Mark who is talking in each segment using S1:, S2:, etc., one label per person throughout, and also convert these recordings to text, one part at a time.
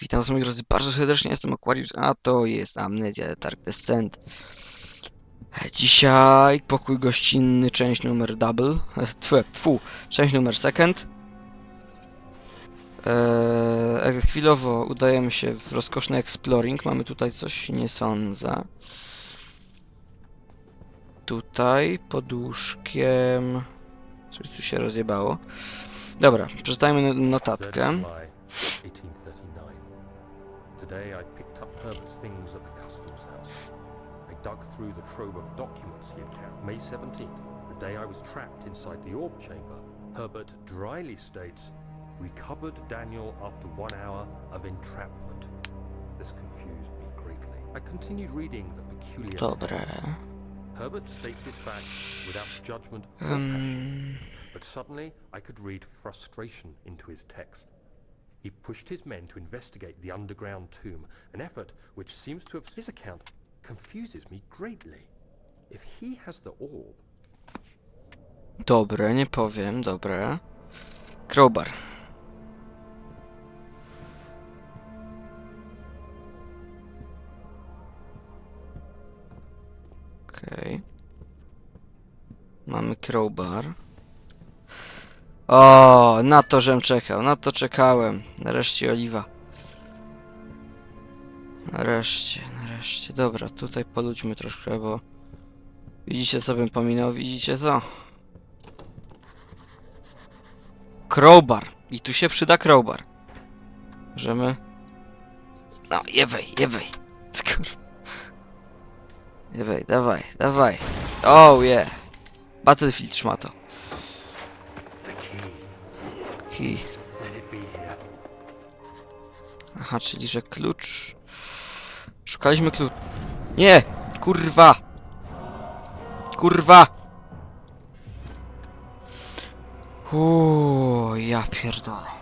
S1: Witam was moi drodzy bardzo serdecznie, jestem Aquarius, a to jest Amnesia Dark Descent. Dzisiaj pokój gościnny, część numer double, tfu, fu, część numer second. Eee, chwilowo udajemy się w rozkoszny exploring, mamy tutaj coś, nie sądzę. Tutaj, pod łóżkiem... Coś tu się rozjebało. Dobra, przeczytajmy no- notatkę.
S2: July 1839. Today I picked up Herbert's things at the customs house. I dug through the trove of documents he had carried. May 17th, the day I was trapped inside the orb chamber, Herbert dryly states, recovered Daniel after one hour of entrapment. This confused me greatly. I continued reading the peculiar text. Herbert states his facts without judgment or passion.
S1: Um,
S2: But suddenly, I could read frustration into his text. He pushed his men to investigate the underground tomb, an effort which seems to have his account confuses me greatly. If he has the orb,
S1: dobre, nie powiem, dobre. Crowbar. Okej. Mamy crowbar. O, na to żem czekał, na to czekałem. Nareszcie oliwa. Nareszcie, nareszcie. Dobra, tutaj poludźmy troszkę, bo... Widzicie co bym pominął, widzicie co? Crowbar. I tu się przyda crowbar. Możemy... No, jewej, jewej. Skur... Jewej, dawaj, dawaj. Oh yeah. Battlefield szmato. Aha, czyli że klucz... Szukaliśmy klucz... Nie! Kurwa! Kurwa! Uuu, ja pierdolę.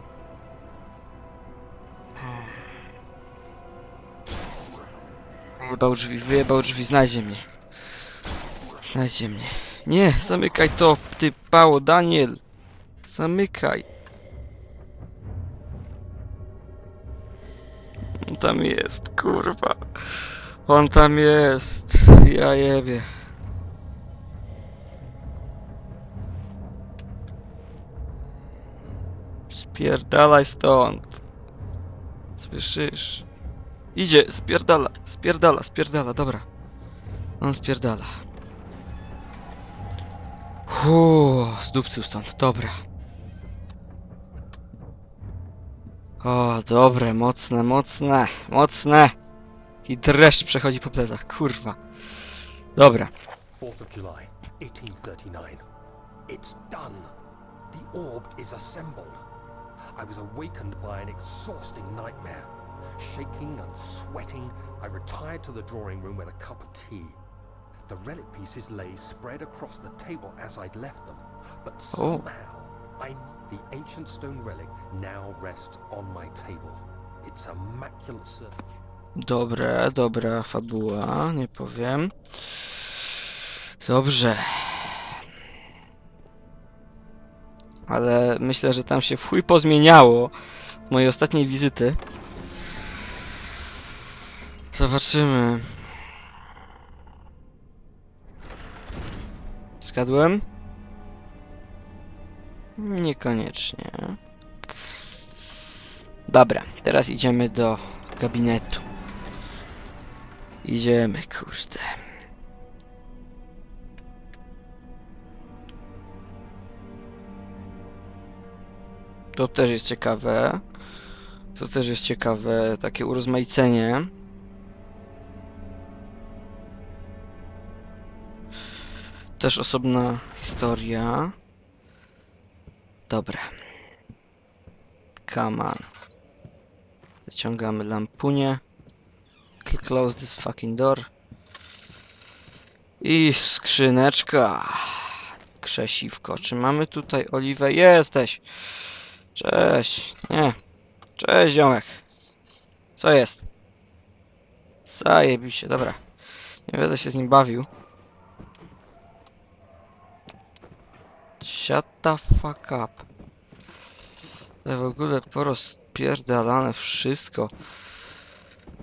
S1: Wyjebał drzwi, wyjebał drzwi, znajdzie mnie. Znajdzie mnie. Nie, zamykaj to, ty pało, Daniel! Zamykaj. Tam jest, kurwa. On tam jest. Ja jebie. Spierdalaj stąd. Słyszysz? Idzie, spierdala, spierdala, spierdala, dobra. On spierdala. Uuu, zdupcył stąd, dobra. O, dobre, mocne, mocne, mocne. I dreszcz przechodzi po plecach, kurwa. Dobra.
S2: 4th of July, 1839. It's done. The orb is assembled. I was awakened by an exhausting nightmare. Shaking and sweating, I retired to the drawing room with a cup of tea. The relic pieces lay spread across the table as I'd left them, but
S1: Oh.
S2: somehow, I the ancient stone relic now rests on my table. Its immaculate surface.
S1: Dobre, dobra fabuła, nie powiem. Dobrze. Ale myślę, że tam się w chuj pozmieniało z mojej ostatniej wizyty. Zobaczymy. Zgadłem? Niekoniecznie. Dobra, teraz idziemy do gabinetu. Idziemy, kurde. To też jest ciekawe. To też jest ciekawe, takie urozmaicenie. Też osobna historia. Dobra. Come on. Wyciągamy lampunię. Close this fucking door. I skrzyneczka. Krzesiwko. Czy mamy tutaj oliwę? Jesteś. Cześć. Nie. Cześć, ziomek. Co jest? Zajebiście, dobra. Nie będę się z nim bawił. Shut the fuck up. W ogóle porozpierdalane wszystko.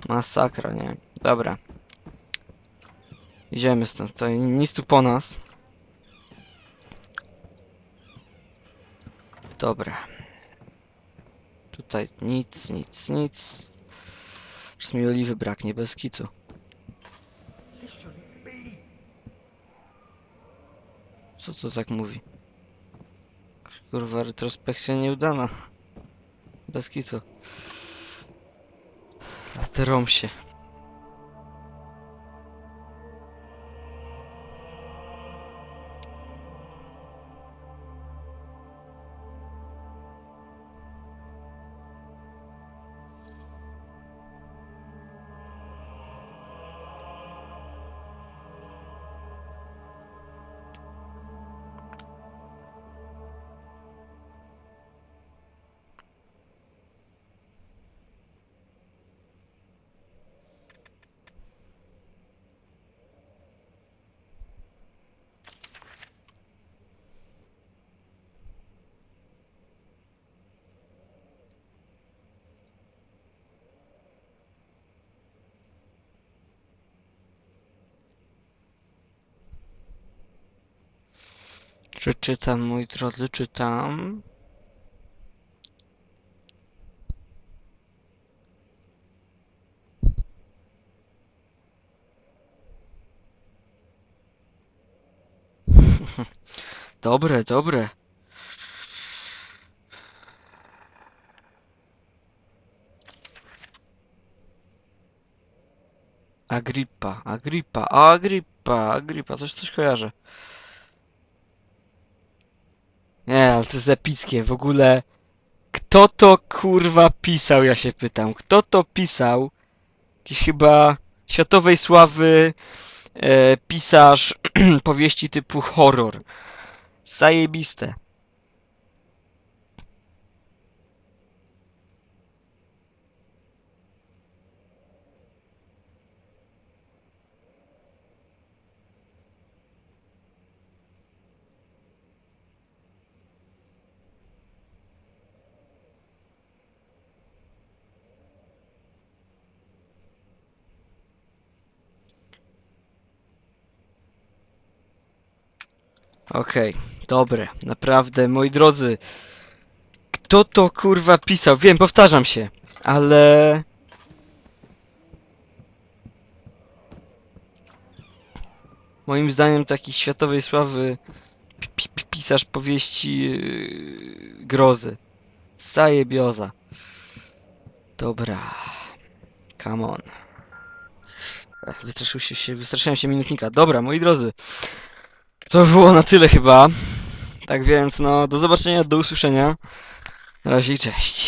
S1: Masakra, nie? Dobra. Idziemy stąd, to nic tu po nas. Dobra. Tutaj nic, nic, nic. Teraz mi oliwy braknie, bez kitu. Co to tak mówi? Kurwa, retrospekcja nieudana. Bez kitu. Terom się. Czy czytam, moi drodzy, czytam. Dobre, dobre. Agrippa, Agrippa, Agrippa, Agrippa, coś, coś kojarzę. Nie, ale to jest epickie, w ogóle... Kto to kurwa pisał, ja się pytam. Kto to pisał? Jakiś chyba światowej sławy e, pisarz powieści typu horror. Zajebiste. Okej, dobre, naprawdę, moi drodzy. Kto to kurwa pisał? Wiem, powtarzam się, ale... Moim zdaniem taki światowej sławy pi- pi- pi- pisarz powieści yy, grozy. Zajebioza. Dobra. Come on. Wystraszył się, się, wystraszyłem się minutnika. Dobra, moi drodzy. To było na tyle chyba. Tak więc, no, do zobaczenia, do usłyszenia. Na razie i cześć.